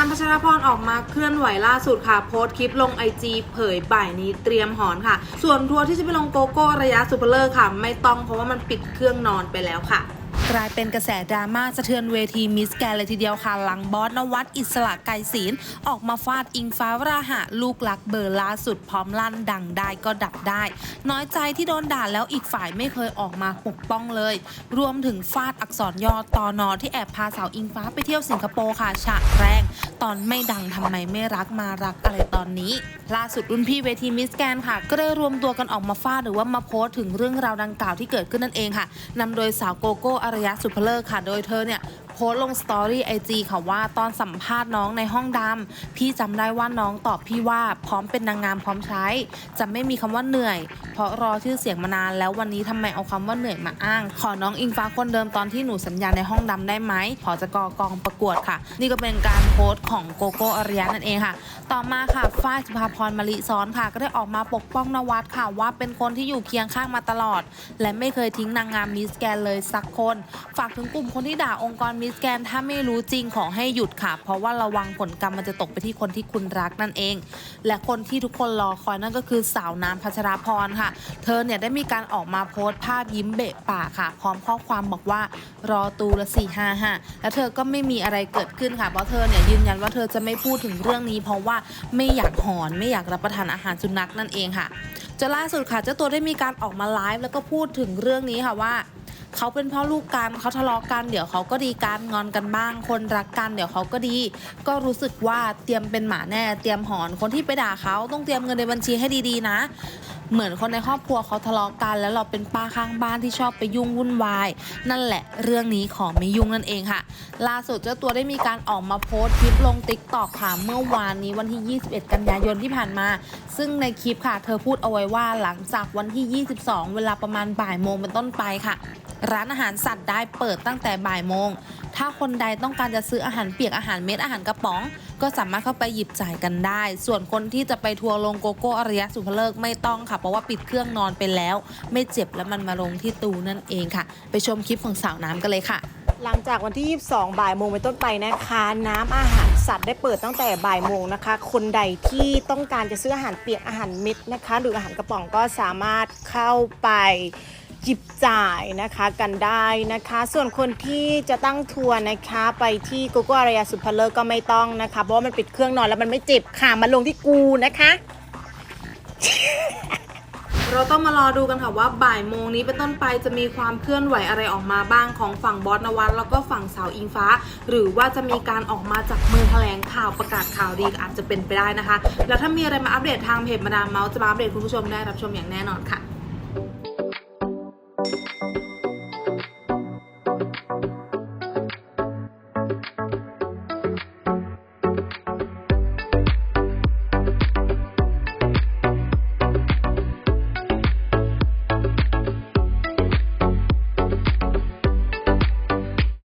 ามพัชรพรออกมาเคลื่อนไหวล่าสุดค่ะ โพสต์คลิปลงไอจีเผยบ่ายนี้เตรียมหอนค่ะ ส่วนทัวร์ที่จะไปลงโกโก้ระยะซูเปอร์เลอร์ค่ะ ไม่ต้องเพราะว่ามันปิดเครื่องนอนไปแล้วค่ะ กลายเป็นกระแสดราม่าสะเทือนเวทีมิสแกนเลยทีเดียวค่ะ หลังบอสนวัดอิสระไกรศีลออกมาฟาดอิงฟ้าวราหะ ลูกหลักเบอร์ล่าสุดพร้อมลั่นดังได้ก็ดับได้ น้อยใจที่โดนด่าแล้วอีกฝ่ายไม่เคยออกมาปกป้องเลย รวมถึงฟาดอักษรย่อตอนอที่แอบพาสาวอิงฟ้าไปเที่ยวสิงคโปร์ค่ะฉากแรง ตอนไม่ดังทำไมไม่รักมารักอะไรตอนนี้ ล่าสุดรุ่นพี่เวทีมิสแกนค่ะ ก็ได้รวมตัวกันออกมาฟาดหรือว่ามาโพสต์ถึงเรื่องราวดังกล่าวที่เกิดขึ้นนั่นเองค่ะนำโดยสาวโกโก้อารยะสุภเลิกค่ะ โดยเธอเนี่ย พสต์ลงสตอรี่ไอจีค่ะว่าตอนสัมภาษณ์น้องในห้องดำพี่จำได้ว่าน้องตอบพี่ว่าพร้อมเป็นนางงามพร้อมใช้ จะไม่มีคำว่าเหนื่อย เพราะรอชื่อเสียงมานานแล้ววันนี้ทำไมเอาคำว่าเหนื่อยมาอ้าง ขอน้องอิงฟ้าคนเดิมตอนที่หนูสัญญาในห้องดำได้ไหมขอจะกอกองประกวดค่ะ นี่ก็เป็นการโพสต์ของโกโก้อารยะนั่นเองค่ะ ต่อมาค่ะฝ้ายสุภาพรมลิซ้อนค่ะ ก็ได้ออกมาปกป้องนวัดค่ะว่าเป็นคนที่อยู่เคียงข้างมาตลอด และไม่เคยทิ้งนางงามมิสแกนเลยสักคน ฝากถึงกลุ่มคนที่ด่าองค์กรมิสแกนถ้าไม่รู้จริงขอให้หยุดค่ะ เพราะว่าระวังผลกรรมมันจะตกไปที่คนที่คุณรักนั่นเอง และคนที่ทุกคนรอคอยนั่นก็คือสาวน้ำพัชราพรค่ะ เธอเนี่ยได้มีการออกมาโพสต์ภาพยิ้มเบะปากค่ะ พร้อมข้อความบอกว่ารอตูละสี่ห้าห้าแล้วเธอก็ไม่มีอะไรเกิดขึ้นค่ะเพราะเธอเนี่ยยืนยันว่าเธอจะไม่พูดถึงเรื่องนี้ เพราะว่าไม่อยากหอนไม่อยากรับประทานอาหารสุนัขนั่นเองค่ะจนล่าสุดค่ะเจ้าตัวได้มีการออกมาไลฟ์แล้วก็พูดถึงเรื่องนี้ค่ะว่า เขาเป็นพ่อลูกกันเขาทะเลาะกันเดี๋ยวเขาก็ดีกันงอนกันบ้าง คนรักกันเดี๋ยวเขาก็ดี ก็รู้สึกว่าเตรียมเป็นหมาแน่เตรียมหอนคนที่ไปด่าเขาต้องเตรียมเงินในบัญชีให้ดีๆนะ เหมือนคนในครอบครัวเขาทะเลาะกัน แล้วเราเป็นป้าข้างบ้านที่ชอบไปยุ่งวุ่นวาย นั่นแหละเรื่องนี้ขอไม่ยุ่งนั่นเองค่ะ ล่าสุดเจ้าตัวได้มีการออกมาโพสต์คลิปลงติ๊กตอกค่ะเมื่อวานนี้วันที่ 21 กันยายนที่ผ่านมา ซึ่งในคลิปค่ะ เธอพูดเอาไว้ว่าหลังจากวันที่ 22 เวลาประมาณบ่ายโมงเป็นต้นไปค่ะ ร้านอาหารสัตว์ได้เปิดตั้งแต่บ่ายโมง ถ้าคนใดต้องการจะซื้ออาหารเปียกอาหารเม็ดอาหารกระป๋อง ก็สามารถเข้าไปหยิบจ่ายกันได้ ส่วนคนที่จะไปทัวร์ลงโกโก้อารยะสุภเลิกไม่ต้องค่ะ เพราะว่าปิดเครื่องนอนไปแล้ว ไม่เจ็บแล้วมันมาลงที่ตูนั่นเองค่ะ ไปชมคลิปของสาวน้ำกันเลยค่ะ หลังจากวันที่ 22 บ่ายโมงเป็นต้นไปนะคะ น้ำอาหารสัตว์ได้เปิดตั้งแต่บ่ายโมงนะคะ คนใดที่ต้องการจะซื้ออาหารเปียกอาหารเม็ดนะคะ หรืออาหารกระป๋องก็สามารถเข้าไป หยิบจ่ายนะคะกันได้นะคะ ส่วนคนที่จะตั้งทัวร์นะคะไปที่โกโก้อารยาสุพเลอร์ก็ไม่ต้องนะคะ เพราะว่ามันปิดเครื่องนอนแล้วมันไม่เจ็บค่ะมาลงที่กูนะคะ เราต้องมารอดูกันค่ะว่าบ่ายโมงนี้เป็นต้นไปจะมีความเคลื่อนไหวอะไรออกมาบ้างของฝั่งบอสนวัตแล้วก็ฝั่งสาวอิงฟ้า หรือว่าจะมีการออกมาจากมือแถลงข่าวประกาศข่าวดีอาจจะเป็นไปได้นะคะ แล้วถ้ามีอะไรมาอัปเดตทางเพจมาดามเมาส์จะมาอัปเดตคุณผู้ชมได้รับชมอย่างแน่นอนค่ะ Thank you.